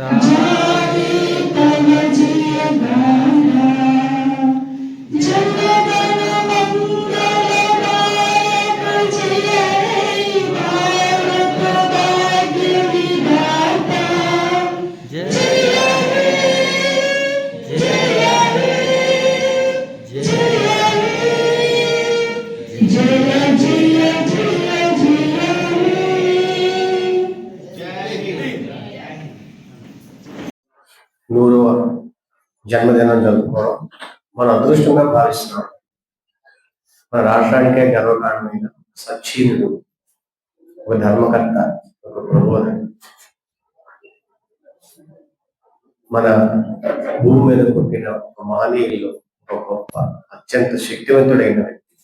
자. నూరవ జన్మదినం జరుపుకోవడం మన అదృష్టంగా భావిస్తున్నాం. మన రాష్ట్రానికే గర్వకారణమైన సచ్చీనుడు ఒక ధర్మకర్త ఒక ప్రబోధన మన భూమి మీద పుట్టిన ఒక మహనీయుల్లో ఒక గొప్ప అత్యంత శక్తివంతుడైన వ్యక్తి.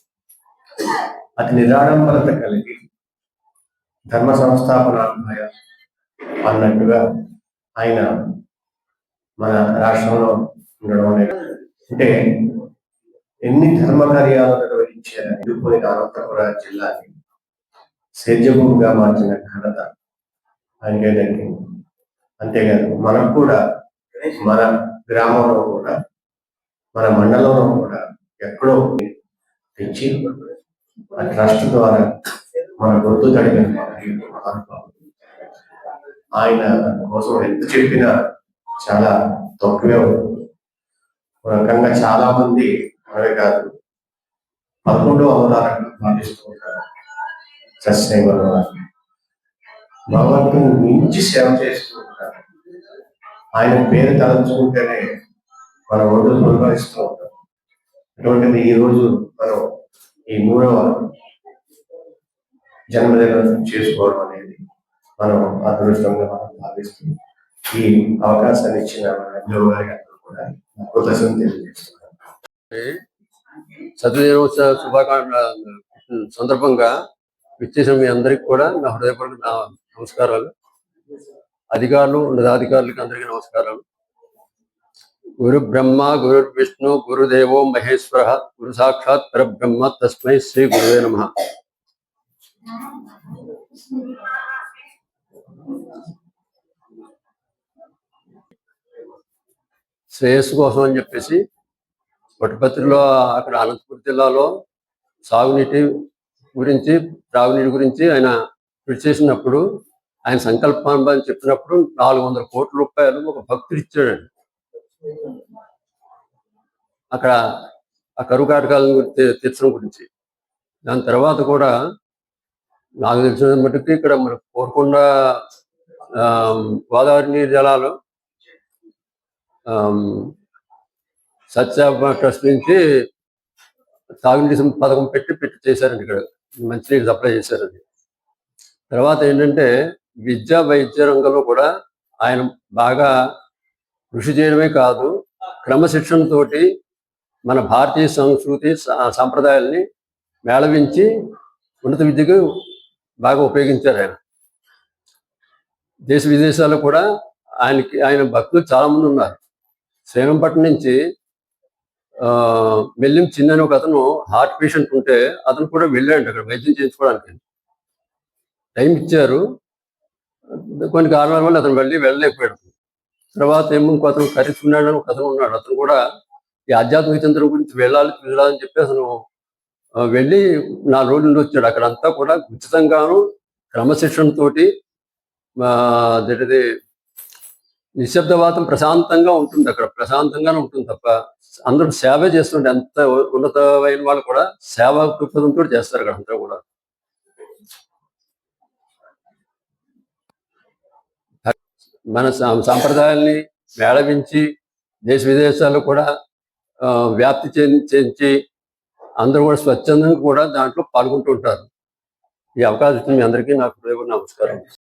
అతి నిరాడంబరత కలిగి ధర్మ సంస్థాపనాత్మయ అన్నట్టుగా ఆయన మన రాష్ట్రంలో ఉండడం అనేది. అంటే ఎన్ని ధర్మ కార్యాలు నిర్వహించారు? ఎదుర్కొనిన అనంతపుర జిల్లాని సేద్యభూమిగా మార్చిన ఘనత ఆయనకే దక్కింది. అంతేకాదు మనకు కూడా మన గ్రామంలో కూడా మన మండలంలో కూడా ఎక్కడో తెచ్చి ఆ ట్రస్ట్ ద్వారా మన గొంతు తడిగిన మహానుభావుడు. ఆయన కోసం ఎంత చెప్పినా చాలా తక్కువే ఉంటుంది ఒక రకంగా చాలా మంది మనమే కాదు పదకొండో అవతారంగా భావిస్తూ ఉంటారు. సస్యవరం వారిని. భగవంతుని మించి సేవ చేస్తూ ఉంటారు. ఆయన పేరు తలంచుకుంటేనే మన ఒడ్డు అనుభవిస్తూ ఉంటాం అటువంటిది ఈ రోజు మనం ఈ మూడవ జన్మదినం చేసుకోవడం అనేది మనం అదృష్టంగా మనం భావిస్తున్నాం. ఈ అవకాశాన్ని ఇచ్చిన కూడా కృతజ్ఞతలు తెలియజేస్తున్నాను. శుభాకాంక్ష సందర్భంగా విచ్చేసిన మీ అందరికి కూడా నా హృదయపూర్వక నమస్కారాలు. అధికారులు ఉన్నతాధికారులకి అందరికీ నమస్కారాలు. గురు బ్రహ్మ గురు విష్ణు గురుదేవో మహేశ్వర గురు సాక్షాత్ పరబ్రహ్మ తస్మై శ్రీ గురువే నమ. శ్రేయస్సు కోసం అని చెప్పేసి పుట్టపత్రిలో అక్కడ అనంతపురం జిల్లాలో సాగునీటి గురించి త్రాగునీటి గురించి ఆయన కృషి చేసినప్పుడు ఆయన సంకల్పం అని చెప్పినప్పుడు నాలుగు వందల కోట్ల రూపాయలు ఒక భక్తుడు ఇచ్చాడండి. అక్కడ ఆ కరువు కాటకాలను గురించి తీర్చడం గురించి. దాని తర్వాత కూడా నాకు తెలిసిన మటుకు ఇక్కడ మన కోరుకొండ ఆ, గోదావరి నీరు జలాలు ఆమ్, సత్య ట్రస్ట్ నుంచి తాగునీటి పథకం పెట్టి పెట్టి చేశారండి ఇక్కడ. మంచినీరు సప్లై చేశారండి. తర్వాత ఏంటంటే విద్యా వైద్య రంగంలో కూడా ఆయన బాగా కృషి చేయడమే కాదు క్రమశిక్షణతోటి మన భారతీయ సంస్కృతి సా- సాంప్రదాయాల్ని మేళవించి ఉన్నత విద్యకు బాగా ఉపయోగించారు ఆయన. దేశ విదేశాల్లో కూడా ఆయనకి ఆయన భక్తులు చాలా మంది ఉన్నారు. శ్రీరంపట్నం నుంచి ఆ, మెల్లిం చిన్న ఒక అతను హార్ట్ పేషెంట్ ఉంటే అతను కూడా వెళ్ళాడు అక్కడ వైద్యం చేయించుకోవడానికి. టైం ఇచ్చారు. కొన్ని కారణాల వల్ల అతను వెళ్ళి వెళ్ళలేకపోయాడు. తర్వాత ఏమో ఇంకో అతను కరిస్తున్నాడు అని ఒక అతను ఉన్నాడు. అతను కూడా ఈ ఆధ్యాత్మిక చంద్రం గురించి వెళ్ళాలి చూడాలని చెప్పి అతను వెళ్ళి నాలుగు రోజుల నుండి వచ్చాడు. అక్కడంతా కూడా ఉచితంగాను క్రమశిక్షణతోటి ఆ, నిశ్శబ్దవాతం ప్రశాంతంగా ఉంటుంది అక్కడ. ప్రశాంతంగానే ఉంటుంది తప్ప అందరూ సేవ చేస్తుంటే ఎంత ఉన్నతమైన వాళ్ళు కూడా సేవ దృక్పథంతో చేస్తారు అక్కడ అంతా కూడా. మన సాంప్రదాయాల్ని మేళవించి దేశ విదేశాల్లో కూడా వ్యాప్తి చెంది చెంచి అందరూ కూడా స్వచ్ఛందంగా కూడా దాంట్లో పాల్గొంటూ ఉంటారు. ఈ అవకాశం మీ అందరికీ నాకు హృదయపూర్వక నమస్కారం.